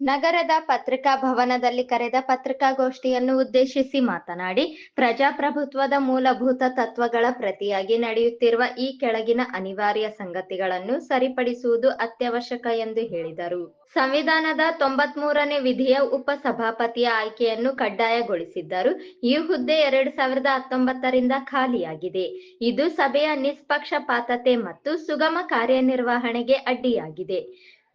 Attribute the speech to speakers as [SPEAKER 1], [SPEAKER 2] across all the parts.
[SPEAKER 1] ನಗರದ ಪತ್ರಿಕಾ ಭವನದಲ್ಲಿ ಕರೆದ ಪತ್ರಿಕಾಗೋಷ್ಠಿಯನ್ನು ಉದ್ದೇಶಿಸಿ ಮಾತನಾಡಿ, ಪ್ರಜಾಪ್ರಭುತ್ವದ ಮೂಲಭೂತ ತತ್ವಗಳ ಪ್ರತಿಯಾಗಿ ನಡೆಯುತ್ತಿರುವ ಈ ಕೆಳಗಿನ ಅನಿವಾರ್ಯ ಸಂಗತಿಗಳನ್ನು ಸರಿಪಡಿಸುವುದು ಅತ್ಯವಶ್ಯಕ ಎಂದು ಹೇಳಿದರು. ಸಂವಿಧಾನದ ತೊಂಬತ್ಮೂರನೇ ವಿಧಿಯ ಉಪಸಭಾಪತಿಯ ಆಯ್ಕೆಯನ್ನು ಕಡ್ಡಾಯಗೊಳಿಸಿದ್ದರು. ಈ ಹುದ್ದೆ ಎರಡ್ ಸಾವಿರದ ಹತ್ತೊಂಬತ್ತರಿಂದ ಖಾಲಿಯಾಗಿದೆ. ಇದು ಸಭೆಯ ನಿಷ್ಪಕ್ಷಪಾತತೆ ಮತ್ತು ಸುಗಮ ಕಾರ್ಯನಿರ್ವಹಣೆಗೆ ಅಡ್ಡಿಯಾಗಿದೆ.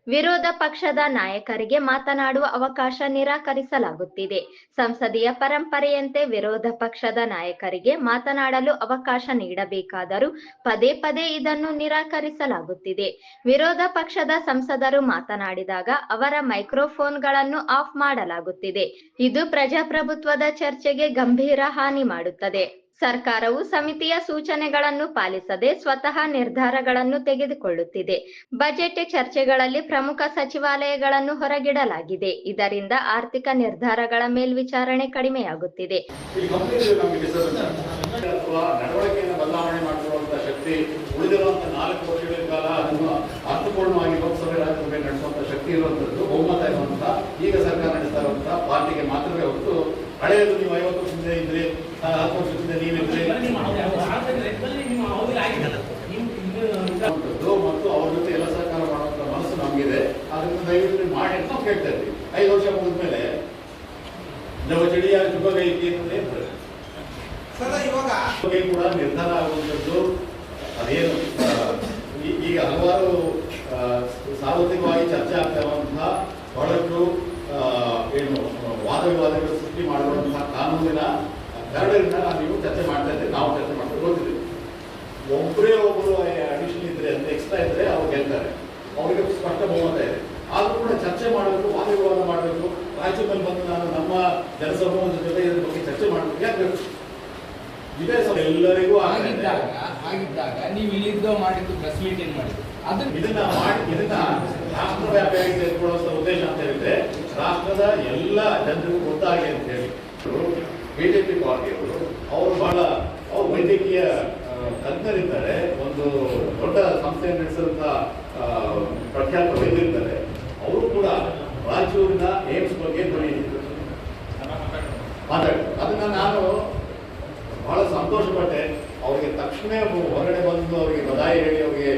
[SPEAKER 1] ವಿರೋಧ ಪಕ್ಷದ ನಾಯಕರಿಗೆ ಮಾತನಾಡುವ ಅವಕಾಶ ನಿರಾಕರಿಸಲಾಗುತ್ತಿದೆ. ಸಂಸದೀಯ ಪರಂಪರೆಯಂತೆ ವಿರೋಧ ಪಕ್ಷದ ನಾಯಕರಿಗೆ ಮಾತನಾಡಲು ಅವಕಾಶ ನೀಡಬೇಕಾದರೂ ಪದೇ ಪದೇ ಇದನ್ನು ನಿರಾಕರಿಸಲಾಗುತ್ತಿದೆ. ವಿರೋಧ ಪಕ್ಷದ ಸಂಸದರು ಮಾತನಾಡಿದಾಗ ಅವರ ಮೈಕ್ರೋಫೋನ್ಗಳನ್ನು ಆಫ್ ಮಾಡಲಾಗುತ್ತಿದೆ. ಇದು ಪ್ರಜಾಪ್ರಭುತ್ವದ ಚರ್ಚೆಗೆ ಗಂಭೀರ ಹಾನಿ ಮಾಡುತ್ತದೆ. ಸರ್ಕಾರವು ಸಮಿತಿಯ ಸೂಚನೆಗಳನ್ನು ಪಾಲಿಸದೆ ಸ್ವತಃ ನಿರ್ಧಾರಗಳನ್ನು ತೆಗೆದುಕೊಳ್ಳುತ್ತಿದೆ. ಬಜೆಟ್ ಚರ್ಚೆಗಳಲ್ಲಿ ಪ್ರಮುಖ ಸಚಿವಾಲಯಗಳನ್ನು ಹೊರಗಿಡಲಾಗಿದೆ. ಇದರಿಂದ ಆರ್ಥಿಕ ನಿರ್ಧಾರಗಳ ಮೇಲ್ವಿಚಾರಣೆ ಕಡಿಮೆಯಾಗುತ್ತಿದೆ.
[SPEAKER 2] ಇಲ್ಲಿ ಹಳೆಯದು ನೀವು ಐವತ್ತು ವರ್ಷದಿಂದ ಇದ್ರೆ ಹತ್ತು ವರ್ಷದಿಂದ ನೀವಿದ್ರೆ ಮತ್ತು ಅವ್ರ ಜೊತೆ ಎಲ್ಲ ಸಹಕಾರ ಮಾಡುವಂತ ಮನಸ್ಸು ನಮಗಿದೆ. ಅದರಿಂದ ದಯವಿಟ್ಟು ನೀವು ಮಾಡಿ ಅಂತ ನಾವು ಕೇಳ್ತಾ ಇದ್ವಿ. ಐದು ವರ್ಷ ಮುಗಿದ್ಮೇಲೆ ನಾವು ಚಳಿಯ ಜುಗಗೈ ಅಂತ ಹೇಳ್ತಾರೆ?
[SPEAKER 3] ಸದಾ ಇವಾಗ
[SPEAKER 2] ಬಗ್ಗೆ ಕೂಡ ನಿರ್ಧಾರ ಆಗುವಂಥದ್ದು ಅದೇನು ಈಗ ಹಲವಾರು ಸಾರ್ವತ್ರಿಕವಾಗಿ ಚರ್ಚೆ ಆಗ್ತಾ ಇರುವಂತಹ ಬಹಳಷ್ಟು ಆ, ಏನು ವಾದ ವಿವಾದಗಳು ಸೃಷ್ಟಿ ಮಾಡುವಂತಹ ಕಾನೂನಿನ ಕರಡನ್ನ ನೀವು ಚರ್ಚೆ ಮಾಡ್ತಾ ಇದ್ದೀರಿ ನಾವು ಚರ್ಚೆ ಮಾಡ್ತಾ ಹೋಗಿದ್ದೀವಿ ಒಬ್ಬರೇ ಒಬ್ಬರು ಅಡಿಷನ್ ಇದ್ರೆ ಅಂದ್ರೆ ಎಕ್ಸ್ಟ್ರಾ ಇದ್ರೆ ಅವ್ರು ಗೆಲ್ತಾರೆ. ಅವರಿಗೆ ಸ್ಪಷ್ಟ ಬಹುಮತ ಇದೆ. ಆದ್ರೂ ಕೂಡ ಚರ್ಚೆ ಮಾಡಬೇಕು ವಾದ ವಿವಾದ ಮಾಡಬೇಕು ರಾಜ್ಯದಲ್ಲಿ ಬಂದು ನಾನು ನಮ್ಮ ಜನಸಮೂಹದ ಜೊತೆ ಇದ್ರ ಬಗ್ಗೆ ಚರ್ಚೆ ಮಾಡಬೇಕು. ಯಾಕೆ? ಇದೇ ಸರ್ ಎಲ್ಲರಿಗೂ.
[SPEAKER 3] ಆಗಿದ್ದಾಗ ಆಗಿದ್ದಾಗ ನೀವು ಇಲ್ಲಿದ್ದ ಮಾಡಿದ್ದು ಪ್ರೆಸ್ ಮೀಟಿಂಗ್ ಮಾಡಿದ್ದು? ಅದನ್ನ
[SPEAKER 2] ಇದನ್ನ ಮಾಡಿ ಇದನ್ನ ರಾಷ್ಟ್ರವ್ಯಾಪಿಯಾಗಿ ತೆಗೆದುಕೊಳ್ಳುವಂತ ಉದ್ದೇಶ ಅಂತ ಹೇಳಿದ್ರೆ ರಾಷ್ಟ್ರದ ಎಲ್ಲ ಜನರಿಗೂ ಗೊತ್ತಾಗಿ ಅಂತ ಹೇಳಿ ಬಿಜೆಪಿ ಪಾರ್ಟಿಯವರು ಅವರು ಬಹಳ ಅವರು ವೈದ್ಯಕೀಯ ತಜ್ಞರಿದ್ದಾರೆ ಒಂದು ದೊಡ್ಡ ಸಂಸ್ಥೆ ನಡೆಸಿದಂತ ಆ, ಪ್ರಖ್ಯಾತ ವೈದ್ಯರಿದ್ದಾರೆ. ಅವರು ಕೂಡ ರಾಯಚೂರಿನ ಏಮ್ಸ್ ಬಗ್ಗೆ ಧ್ವನಿ ಮಾತಾಡಿ. ಅದನ್ನು ನಾನು ಬಹಳ ಸಂತೋಷಪಟ್ಟೆ. ಅವರಿಗೆ ತಕ್ಷಣ ಹೊರಗಡೆ ಬಂದು ಅವರಿಗೆ ಬದಾಯಿ ಹೇಳಿ ಅವರಿಗೆ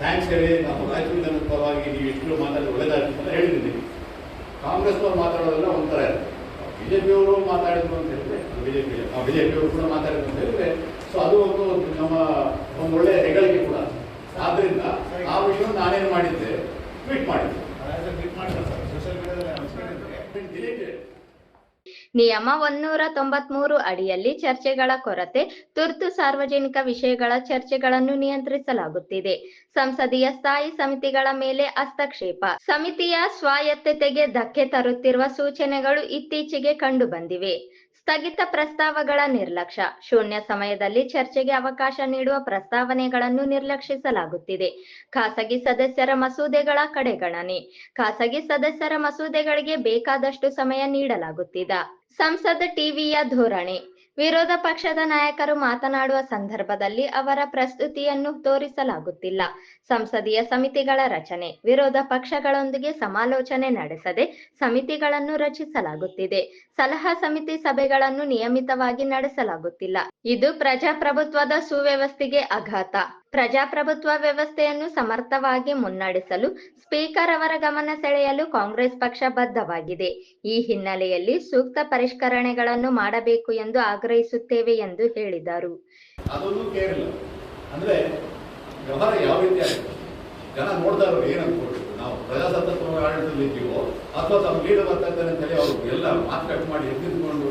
[SPEAKER 2] ಥ್ಯಾಂಕ್ಸ್ ಹೇಳಿ ನಮ್ಮ ಜನದ ಪರವಾಗಿ ನೀವು ಇಷ್ಟು ಮಾತಾಡಿ ಒಳ್ಳೆಯದಾಗ್ತದೆ ಅಂತ ಹೇಳಿದ್ದೀನಿ. ಕಾಂಗ್ರೆಸ್ನವ್ರು ಮಾತಾಡೋದೆಲ್ಲ ಒಂಥರ ಬಿಜೆಪಿಯವರು ಮಾತಾಡಿದ್ರು ಅಂತ ಹೇಳಿದ್ರೆ ಬಿಜೆಪಿ ಬಿಜೆಪಿಯವರು ಕೂಡ ಮಾತಾಡಿದ್ರು ಅಂತ ಹೇಳಿದ್ರೆ ಸೊ ಅದು ಒಂದು ನಮ್ಮ ಒಂದು ಒಳ್ಳೆಯ ಹೆಗಳಿಕೆ ಕೂಡ. ಆದ್ದರಿಂದ ಆ ವಿಷಯ ನಾನೇನು ಮಾಡಿದ್ದೆ ಟ್ವೀಟ್ ಮಾಡಿದ್ದೆ.
[SPEAKER 1] ನಿಯಮ ಒನ್ನೂರ ತೊಂಬತ್ಮೂರು ಅಡಿಯಲ್ಲಿ ಚರ್ಚೆಗಳ ಕೊರತೆ, ತುರ್ತು ಸಾರ್ವಜನಿಕ ವಿಷಯಗಳ ಚರ್ಚೆಗಳನ್ನು ನಿಯಂತ್ರಿಸಲಾಗುತ್ತಿದೆ. ಸಂಸದೀಯ ಸ್ಥಾಯಿ ಸಮಿತಿಗಳ ಮೇಲೆ ಹಸ್ತಕ್ಷೇಪ. ಸಮಿತಿಯ ಸ್ವಾಯತ್ತತೆಗೆ ಧಕ್ಕೆ ತರುತ್ತಿರುವ ಸೂಚನೆಗಳು ಇತ್ತೀಚೆಗೆ ಕಂಡುಬಂದಿವೆ. ಸ್ಥಗಿತ ಪ್ರಸ್ತಾವಗಳ ನಿರ್ಲಕ್ಷ್ಯ. ಶೂನ್ಯ ಸಮಯದಲ್ಲಿ ಚರ್ಚೆಗೆ ಅವಕಾಶ ನೀಡುವ ಪ್ರಸ್ತಾವನೆಗಳನ್ನು ನಿರ್ಲಕ್ಷಿಸಲಾಗುತ್ತಿದೆ. ಖಾಸಗಿ ಸದಸ್ಯರ ಮಸೂದೆಗಳ ಕಡೆಗಣನೆ. ಖಾಸಗಿ ಸದಸ್ಯರ ಮಸೂದೆಗಳಿಗೆ ಬೇಕಾದಷ್ಟು ಸಮಯ ನೀಡಲಾಗುತ್ತಿದ. ಸಂಸದ ಟಿವಿಯ ಧೋರಣೆ. ವಿರೋಧ ಪಕ್ಷದ ನಾಯಕರು ಮಾತನಾಡುವ ಸಂದರ್ಭದಲ್ಲಿ ಅವರ ಪ್ರಸ್ತುತಿಯನ್ನು ತೋರಿಸಲಾಗುತ್ತಿಲ್ಲ. ಸಂಸದೀಯ ಸಮಿತಿಗಳ ರಚನೆ, ವಿರೋಧ ಪಕ್ಷಗಳೊಂದಿಗೆ ಸಮಾಲೋಚನೆ ನಡೆಸದೆ ಸಮಿತಿಗಳನ್ನು ರಚಿಸಲಾಗುತ್ತಿದೆ. ಸಲಹಾ ಸಮಿತಿ ಸಭೆಗಳನ್ನು ನಿಯಮಿತವಾಗಿ ನಡೆಸಲಾಗುತ್ತಿಲ್ಲ. ಇದು ಪ್ರಜಾಪ್ರಭುತ್ವದ ಸುವ್ಯವಸ್ಥೆಗೆ ಆಘಾತ ಪ್ರಜಾಪ್ರಭುತ್ವ ವ್ಯವಸ್ಥೆಯನ್ನು ಸಮರ್ಥವಾಗಿ ಮುನ್ನಡೆಸಲು ಸ್ಪೀಕರ್ ಅವರ ಗಮನ ಸೆಳೆಯಲು ಕಾಂಗ್ರೆಸ್ ಪಕ್ಷ ಬದ್ಧವಾಗಿದೆ. ಈ ಹಿನ್ನೆಲೆಯಲ್ಲಿ ಸೂಕ್ತ ಪರಿಷ್ಕರಣೆಗಳನ್ನು ಮಾಡಬೇಕು ಎಂದು ಆಗ್ರಹಿಸುತ್ತೇವೆ ಎಂದು ಹೇಳಿದರು.
[SPEAKER 2] ಜನ ನೋಡ್ತಾ ಏನು ನಾವು ಅಥವಾ ತಮ್ಮ ಲೀಡರ್ ಬರ್ತಾ ಇದ್ದಾರೆ ಅಂತ ಎಲ್ಲ ಮಾತು ಮಾಡಿ ಎದ್ದಿದ್ಕೊಂಡು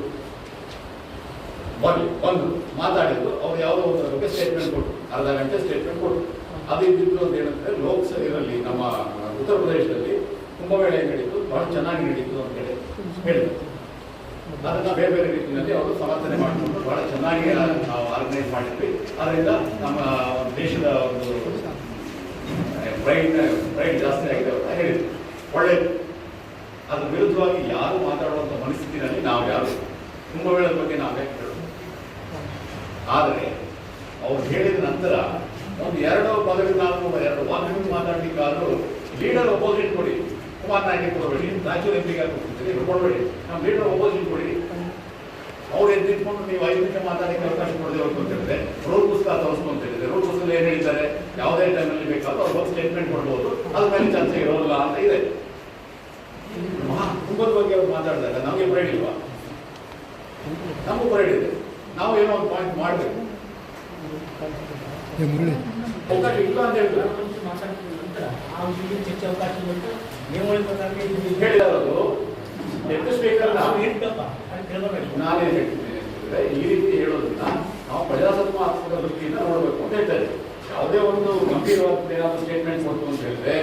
[SPEAKER 2] ಬರ್ಲಿ ಒಂದು ಮಾತಾಡಿದ್ರು ಅವ್ರು ಯಾವುದೋ ಒಂದು ಬಗ್ಗೆ ಸ್ಟೇಟ್ಮೆಂಟ್ ಕೊಟ್ಟರು ಅರ್ಧ ಗಂಟೆ ಸ್ಟೇಟ್ಮೆಂಟ್ ಕೊಟ್ಟರು ಅದು ಇದ್ದಿದ್ದು ಅಂತ ಏನಂದ್ರೆ ಲೋಕಸಭೆಯಲ್ಲಿ, ನಮ್ಮ ಉತ್ತರ ಪ್ರದೇಶದಲ್ಲಿ ಕುಂಭಮೇಳ ನಡೀತು, ಬಹಳ ಚೆನ್ನಾಗಿ ನಡೀತು ಅಂತ ಹೇಳಿ ಹೇಳಿದ್ರು. ಅದನ್ನ ಬೇರೆ ಬೇರೆ ರೀತಿಯಲ್ಲಿ ಅವರು ಸಮರ್ಥನೆ ಮಾಡಿಕೊಂಡು ಬಹಳ ಚೆನ್ನಾಗಿ ನಾವು ಆರ್ಗನೈಸ್ ಮಾಡಿದ್ವಿ. ಅದರಿಂದ ನಮ್ಮ ಒಂದು ದೇಶದ ಒಂದು ಬ್ರೈಟ್ ಬ್ರೈಟ್ ಜಾಸ್ತಿ ಆಗಿದೆ ಅಂತ ಹೇಳಿದ್ರು. ಒಳ್ಳೆಯದು ಅದ್ರ ವಿರುದ್ಧವಾಗಿ ಯಾರು ಮಾತಾಡುವಂಥ ಮನಸ್ಥಿತಿನಲ್ಲಿ ನಾವು ಯಾರು? ಕುಂಭಮೇಳದ ಬಗ್ಗೆ ನಾವೇ ಆದರೆ ಅವ್ರು ಹೇಳಿದ ನಂತರ ಒಂದು ಎರಡು ಪದವಿ ನಾವು ಎರಡು ವಾಕ್ಯಗಳು ಮಾತಾಡ್ಲಿಕ್ಕಾದ್ರೂ ಲೀಡರ್ ಅಪೋಸಿಟ್ ಕೊಡಿ. ಕುಮಾರ್ ನಾಯಕರಿಗೆ ಕೊಡಬೇಡಿ ರಾಜ್ಯ ಎಂಪಿಗೆ ಕೊಡ್ತಿದ್ದೀರಿ ಇವ್ರು ಕೊಡಬೇಡಿ ನಮ್ಮ ಲೀಡರ್ ಅಪೋಸಿಟ್ ಕೊಡಿ. ಅವ್ರು ಎದ್ದು ನಿಂತ್ಕೊಂಡು ನೀವು ಐದು ನಿಮಿಷ ಮಾತಾಡಕ್ಕೆ ಅವಕಾಶ ಕೊಡದೆ ಹೋಗ್ತು ಅಂತ ಹೇಳಿದ್ರೆ ಪುಸ್ತಕ ತೋರಿಸ್ತು ಅಂತ ಹೇಳಿದ್ರೆ ಪುಸ್ತಕ ಏನು ಹೇಳಿದ್ದಾರೆ? ಯಾವುದೇ ಟೈಮಲ್ಲಿ ಬೇಕಾದ್ರೂ ಅವ್ರು ಸ್ಟೇಟ್ಮೆಂಟ್ ಕೊಡ್ಬೋದು. ಅದ್ರ ಮೇಲೆ ಚರ್ಚೆ ಇರೋಲ್ಲ ಅಂತ ಇದೆ. ಕುಂಭದ ಬಗ್ಗೆ ಅವ್ರು ಮಾತಾಡಿದಾಗ ನಮಗೆ ಬ್ರೈಡ್ ಇಲ್ವಾ? ನಮಗೂ ಬ್ರೈಡ್ ಇದೆ. ನಾವು ಏನೋ ಒಂದು ಪಾಯಿಂಟ್ ಮಾಡಬೇಕು. ಅವಕಾಶ ಇಲ್ಲ ಅಂತ ಹೇಳಿದ್ರೆ? ಹೇಳಿದಾರದು ಸ್ಪೀಕರ್ ನಾವು ನಾನೇನು ಹೇಳ್ತೀನಿ ಅಂತಂದ್ರೆ ಈ ರೀತಿ ಹೇಳೋದನ್ನ ನಾವು ಪ್ರಜಾಸತ್ತಾತ್ಮಕ ದೃಷ್ಟಿಯಿಂದ ನೋಡಬೇಕು ಅಂತ ಹೇಳ್ತಾರೆ. ಯಾವುದೇ ಒಂದು ಗಂಭೀರವಾದ ಏನಾದರೂ ಸ್ಟೇಟ್ಮೆಂಟ್ ಕೊಡ್ತು ಅಂತ ಹೇಳಿದ್ರೆ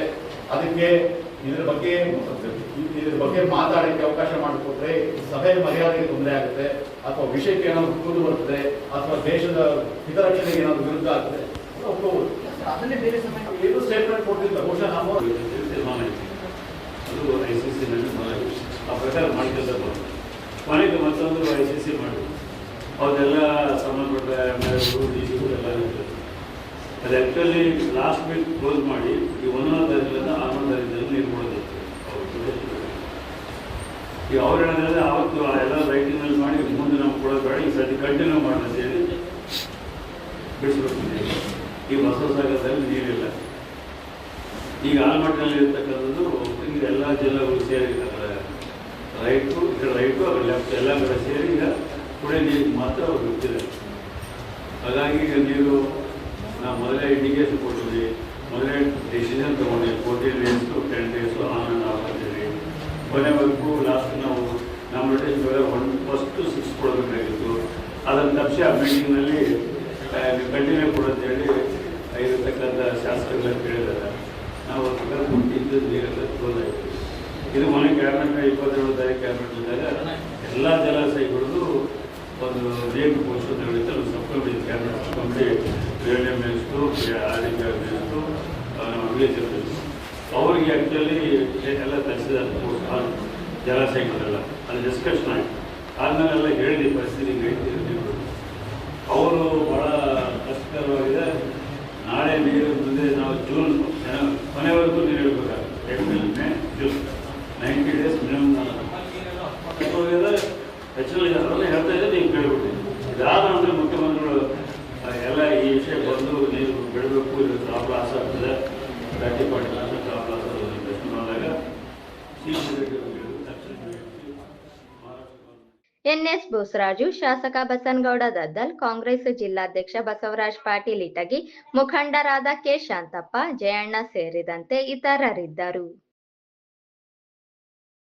[SPEAKER 2] ಅದಕ್ಕೆ ಇದ್ರ ಬಗ್ಗೆ ಇದ್ರ ಬಗ್ಗೆ ಮಾತಾಡಕ್ಕೆ ಅವಕಾಶ ಮಾಡಿಕೊಟ್ರೆ ಸಭೆ ಮರ್ಯಾದೆಗೆ ತೊಂದರೆ ಆಗುತ್ತೆ ಅಥವಾ ವಿಷಯಕ್ಕೆ ಏನಾದ್ರು ಕೂದು ಬರ್ತದೆ ಅಥವಾ ದೇಶದ ಹಿತರಕ್ಷಣೆಗೆ ಏನಾದ್ರು ವಿರುದ್ಧ ಆಗ್ತದೆ
[SPEAKER 4] ಅದನ್ನೇ ಬೇರೆ ಸಮಯ
[SPEAKER 2] ಏನು ಸ್ಟೇಟ್ಮೆಂಟ್ ಕೊಟ್ಟಿಲ್ಲ ಬಹುಶಃ ನಾವು
[SPEAKER 5] ತೀರ್ಮಾನ ಅದು ಐ ಸಿ ಸಿನಲ್ಲಿ ಮಾಡಿ ಆ ಪ್ರಕಾರ ಮಾಡ್ಕೊಂತ ಬಂತು ಕೊನೆಗೆ ಮತ್ತೊಂದು ಐ ಸಿ ಸಿ ಮಾಡಿ. ಅವನ್ನೆಲ್ಲ ಸಂಬಂಧಪಟ್ಟ ಎಲ್ಲ ಅದು ಆ್ಯಕ್ಚುಲಿ ಲಾಸ್ಟ್ ವೀಕ್ ಕ್ಲೋಸ್ ಮಾಡಿ ಈ ಒಂದನೇ ತಾರೀಕಿಂದ ಆರನೇ ತಾರೀಕಿನಲ್ಲಿ ನೀರು ಅವ್ರು ಈಗ ಅವ್ರು ಆವತ್ತು ಆ ಎಲ್ಲ ರೈಟಿಂಗಲ್ಲಿ ಮಾಡಿ, ಮುಂದೆ ನಾವು ಕೊಡೋದು ಬೇಡ, ಈ ಸತಿ ಕಂಟಿನ್ಯೂ ಮಾಡೋಣ ಸೇರಿ ಬಿಡಿಸ್ಬಿಡ್ತಿದ್ದೀವಿ ಈ ಹೊಸ ಸಾಗರದಲ್ಲಿ ನೀರಿಲ್ಲ. ಈಗ ಆಲ್ಮಟ್ಟಿನಲ್ಲಿ ಇರ್ತಕ್ಕಂಥದ್ದು ಈಗ ಎಲ್ಲ ಜಿಲ್ಲೆಗಳು ಸೇರಿ ಅದರ ರೈಟು ಈ ಕಡೆ ರೈಟು ಅವ್ರ ಲೆಫ್ಟ್ ಎಲ್ಲ ಕಡೆ ಸೇರಿ ಈಗ ಕುಡಿಯೋ ನೀರಿಗೆ ಮಾತ್ರ ಅವ್ರು ಬಿಡ್ತಿದೆ ಹಾಗಾಗಿ ಈಗ ನೀರು, ನಾವು ಮೊದಲೇ ಇಂಡಿಕೇಶನ್ ಕೊಟ್ಟಿದ್ವಿ. ಮೊದಲೇ ಡಿಸಿಷನ್ ತೊಗೊಂಡ್ವಿ ಫೋರ್ಟೀನ್ ಡೇಸು ಟೆನ್ ಡೇಸು ಆಗ್ತಿದ್ವಿ ಕೊನೆವರೆಗೂ ಲಾಸ್ಟ್ ನಾವು ನಮ್ಮ ನೋಟಿಸ್ ಒನ್ ಫಸ್ಟು ಸಿಕ್ಸ್ ಕೊಡಬೇಕಾಗಿತ್ತು. ಅದನ್ನು ತಪ್ಪಿಸಿ ಆ ಮೀಟಿಂಗ್ನಲ್ಲಿ ಕಂಟಿನ್ಯೂ ಕೊಡೋಂತೇಳಿ ಇರತಕ್ಕಂಥ ಶಾಸಕರೆಲ್ಲ ಕೇಳಿದ್ದಾರೆ. ನಾವು ಅದು ಪ್ರಕಾರ ಕೊಟ್ಟಿದ್ದು ನೀರೆಲ್ಲ ಇದು ಮೊನ್ನೆ ಕ್ಯಾಬಿನೆಟ್ ಇಪ್ಪತ್ತೇಳು ತಾರೀಕು ಕ್ಯಾಬಿನೆಟ್ ಇದ್ದಾಗ ಎಲ್ಲ ಜಲಾಶಯಗಳದ್ದು ಒಂದು ರೇಟ್ ಪೋಸ್ಟ್ ನಡೀತು ಒಂದು sub committee cabinet committee radio minister R D ನಮ್ಮ ವಿಲೇಜ್ ಅವರಿಗೆ ಆ್ಯಕ್ಚುಲಿ ಎಲ್ಲ ತರಿಸಿದ್ದಾರೆ ಜಲಾಶಯಗಳೆಲ್ಲ ಅಲ್ಲಿ ಡಿಸ್ಕಷನ್ ಆಯಿತು. ಆದ್ಮೇಲೆಲ್ಲ ಹೇಳಿದ್ವಿ, ಪರಿಸ್ಥಿತಿ ಹೇಳ್ತೀವಿ ಅವರು ಭಾಳ ಕಷ್ಟಕರವಾಗಿದೆ. ನಾಳೆ ನೀರು ಮುಂದೆ ನಾವು ಜೂನ್ ಕೊನೆವರೆಗೂ ನೀರು ಇಡಬೇಕಾಗುತ್ತೆ April, May, June. Ninety days minimum actually ಅದನ್ನೇ ಹೇಳ್ತಾ ಇದ್ದೆ ನೀವು ಕೇಳ್ಬಿಡಿ ಇದಾದ ನಂತರ ಮುಖ್ಯಮಂತ್ರಿಗಳು ಆ, ಎಲ್ಲ ಈ ವಿಷಯ ಬಂದು ನೀರು ಬಿಡಬೇಕು ಇದು ಟಾಪ್ ಲಾಸ್ ಆಗ್ತದೆ thirty forty percent top loss ಆಗೋದು ಪ್ರಶ್ನೆ ಬಂದಾಗ ಚೀಫ್ ಸೆಕ್ರೆಟರಿ ತಕ್ಷಣ ಮಹಾರಾಷ್ಟ್ರ
[SPEAKER 1] ಎನ್ಎಸ್ ಬೋಸರಾಜು, ಶಾಸಕ ಬಸನಗೌಡ ದದ್ದಲ್, ಕಾಂಗ್ರೆಸ್ ಜಿಲ್ಲಾಧ್ಯಕ್ಷ ಬಸವರಾಜ್ ಪಾಟೀಲ್ ಇಟಗಿ, ಮುಖಂಡರಾದ ಕೆ ಶಾಂತಪ್ಪ, ಜಯಣ್ಣ ಸೇರಿದಂತೆ ಇತರರಿದ್ದರು.